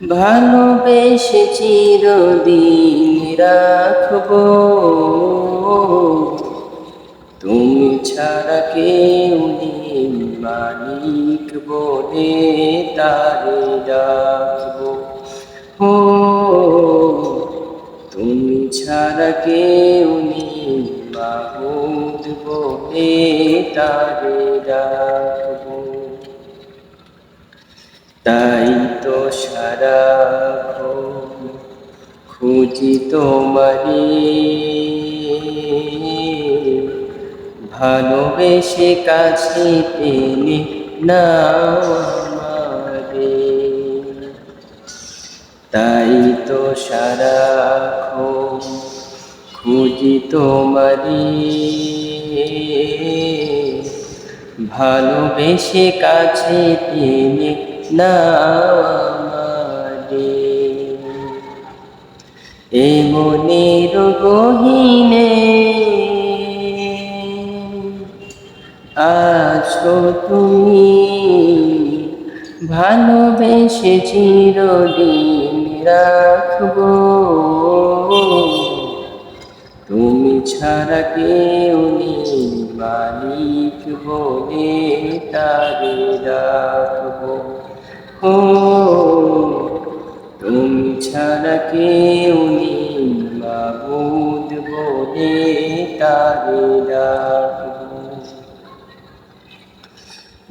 ভালোবেসে চিরদিন রাখব। তুমি ছাড়া কেউ মালিক বলে তারে ডাকবো ও, তুমি ছাড়া কেউ মাহুদ বলে তারে ডাকবো তাই সারা খুঁজি তোমারি ভালোবেসে কাছে টেনে না তাই তো সারা খুঁজি তোমারি ভালোবেসে কাছে টেনে না এ মনের গহিনে। আছো তুমি ভালোবেসে চিরদিন রাখব। তুমি ছাড়া কেউ নেই, মালিক বলে তারে রাখব ও ছাড়া কেউ মাবুদ বলে তারে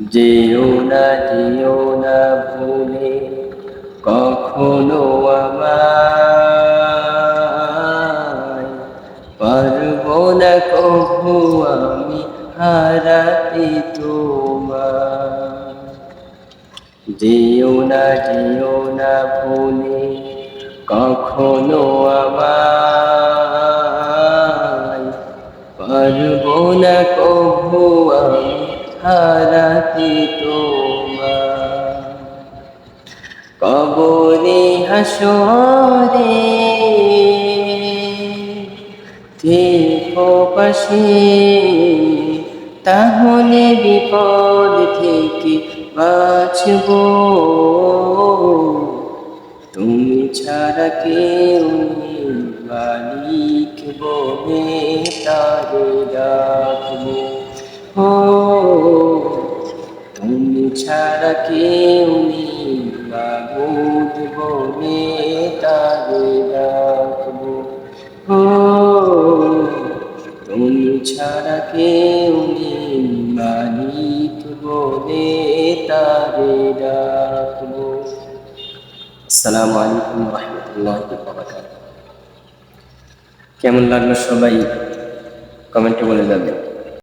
যেও না যেও না ভুলে কখনো আমায় পারব না কভু আমি হারাতে তোমার যেও না যেও না ভুলে কখনো আমায় পারব না কভু হারাতে তোমার কবরে হাসরে থেকো পাশে, তাহলে বিপদ থেকে বাঁচব। তুমি ছাড়া কেউ নেই, মালিক বলে তারে ডাকবো। ও, তুমি ছাড়া কেউ মাবুদ বলে তারে ডাকবো। ও, তুমি ছাড়া কেউ নেই, মালিক বলে তারে ডাকবো আসসালামু আলাইকুম রহমতুল্লাহ কেমন লাগল সবাই কমেন্টে বলে যাবে